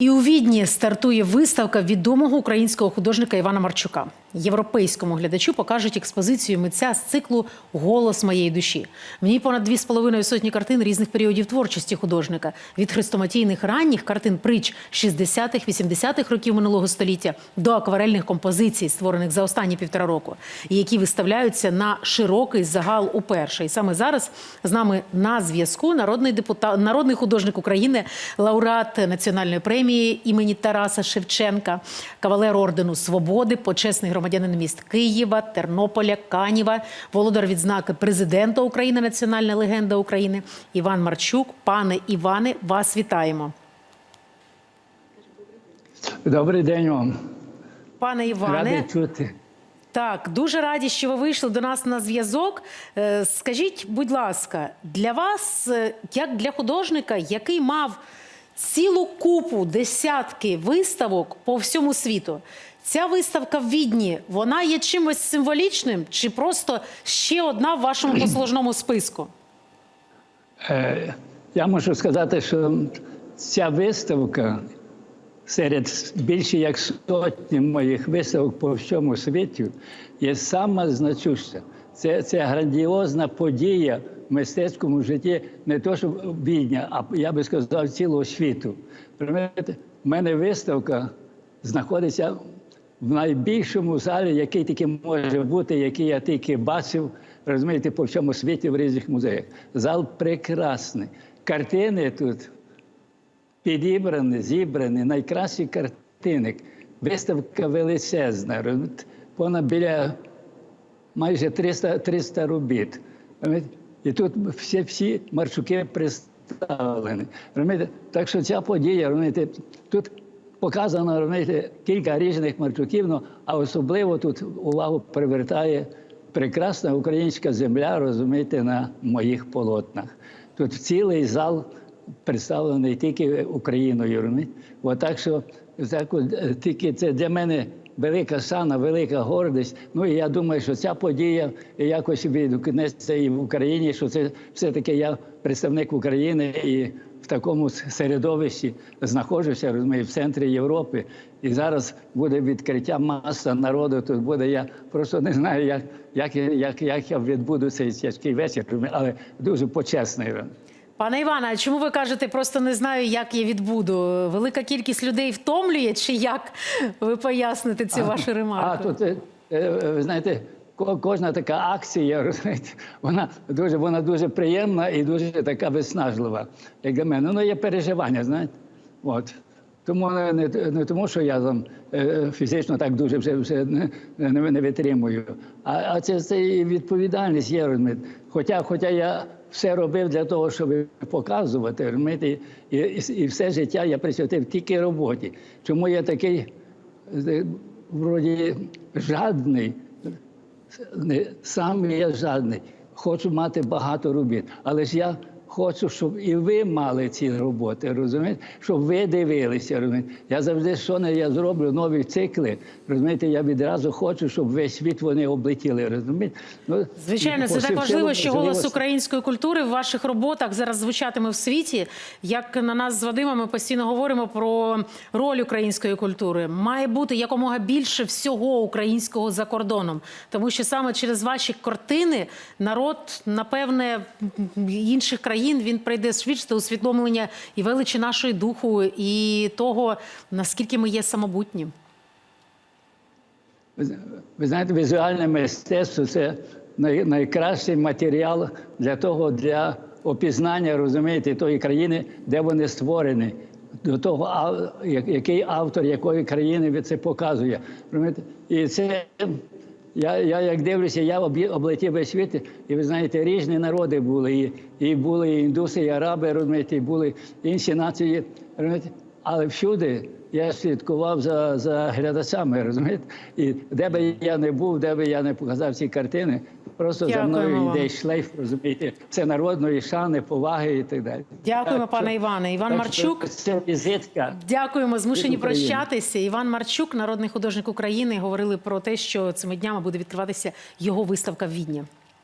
І у Відні стартує виставка відомого українського художника Івана Марчука. Європейському глядачу покажуть експозицію митця з циклу Голос моєї душі. В ній понад дві з половиною сотні картин різних періодів творчості художника від хрестоматійних ранніх картин притч 60-х, 80-х років минулого століття до акварельних композицій, створених за останні півтора року, які виставляються на широкий загал уперше. І саме зараз з нами на зв'язку народний депутат, народний художник України, лауреат національної премії імені Тараса Шевченка, кавалер ордену Свободи, почесний громадянин міст Києва, Тернополя, Канєва, володар відзнаки президента України, національна легенда України Іван Марчук. Пане Іване, вас вітаємо. Добрий день вам. Пане Іване, Радий чути. Так, дуже раді, що ви вийшли до нас на зв'язок. Е, Скажіть, будь ласка, для вас, е, як для художника, який мав цілу купу десятки виставок по всьому світу, ця виставка в Відні, вона є чимось символічним чи просто ще одна в вашому послужному списку? Е, Я можу сказати, що ця виставка серед більше як сотні моїх виставок по всьому світі є сама значуща. Це, це грандіозна подія в мистецькому житті не то, що бідня, а я би сказав, цілого світу. В мене виставка знаходиться в найбільшому залі, який тільки може бути, який я тільки бачив, розумієте, по всьому світі в різних музеях. Зал прекрасний. Картини тут підібрані, зібрані, найкращі картини. Виставка величезна, понад біля майже 300, 300 робіт. І тут всі, всі маршуки представлені. Так що ця подія, розумієте, тут показано розумієте, кілька різних марчуків, ну, а особливо тут увагу привертає прекрасна українська земля, розумієте, на моїх полотнах. Тут цілий зал представлений тільки Україною. розумієте. Отак, що так, е, тільки це для мене велика шана, велика гордість. Ну і я думаю, що ця подія якось відгукнеться і в Україні, що це все-таки я представник України і в такому середовищі знаходжуся, розумію, в центрі Європи. І зараз буде відкриття маса народу. Тут буде я просто не знаю, як, як, як, як я відбуду цей тяжкий вечір, але дуже почесний. Пане Іване, а чому ви кажете, просто не знаю, як я відбуду? Велика кількість людей втомлює, чи як ви поясните цю вашу ремарку? А тут, е, е, ви знаєте, ко- кожна така акція, розумієте, вона дуже, вона дуже приємна і дуже така виснажлива, як для мене. Ну, є переживання, знаєте. От. Тому не, не, тому, що я там е, фізично так дуже вже, вже не, не, не витримую. А, а це, це і відповідальність є, розумієте. Хоча, хоча я все робив для того, щоб показувати, розумієте, і, і, і все життя я присвятив тільки роботі. Чому я такий е, вроді жадний, не сам я жадний, хочу мати багато робіт. Але ж я хочу, щоб і ви мали ці роботи, розумієте? Щоб ви дивилися. розумієте? Я завжди, що не я зроблю, нові цикли. Розумієте, я відразу хочу, щоб весь світ вони облетіли. Розумієте? Ну, Звичайно, це так важливо, що голос української культури в ваших роботах зараз звучатиме в світі. Як на нас з Вадимом ми постійно говоримо про роль української культури. Має бути якомога більше всього українського за кордоном, тому що саме через ваші картини народ, напевне, інших країн він прийде швидше до усвідомлення і величі нашої духу, і того наскільки ми є самобутні. Ви знаєте, візуальне мистецтво це найкращий матеріал для того, для опізнання, розумієте, тої країни, де вони створені. До того, який автор якої країни це показує. І це я, я як дивлюся, я облетів весь світ, і ви знаєте, різні народи були. І, і були і індуси, і араби, розумієте, і були інші нації. Розумієте? Але всюди я слідкував за, за глядачами, розумієте? І де би я не був, де би я не показав ці картини, просто за Дякуємо мною вам. йде шлейф, розумієте, це народної шани, поваги і так далі. Дякуємо, Так, пане Іване. Іван так Марчук. Це візитка. Дякуємо, змушені прощатися. Іван Марчук, народний художник України, говорили про те, що цими днями буде відкриватися його виставка в Відні.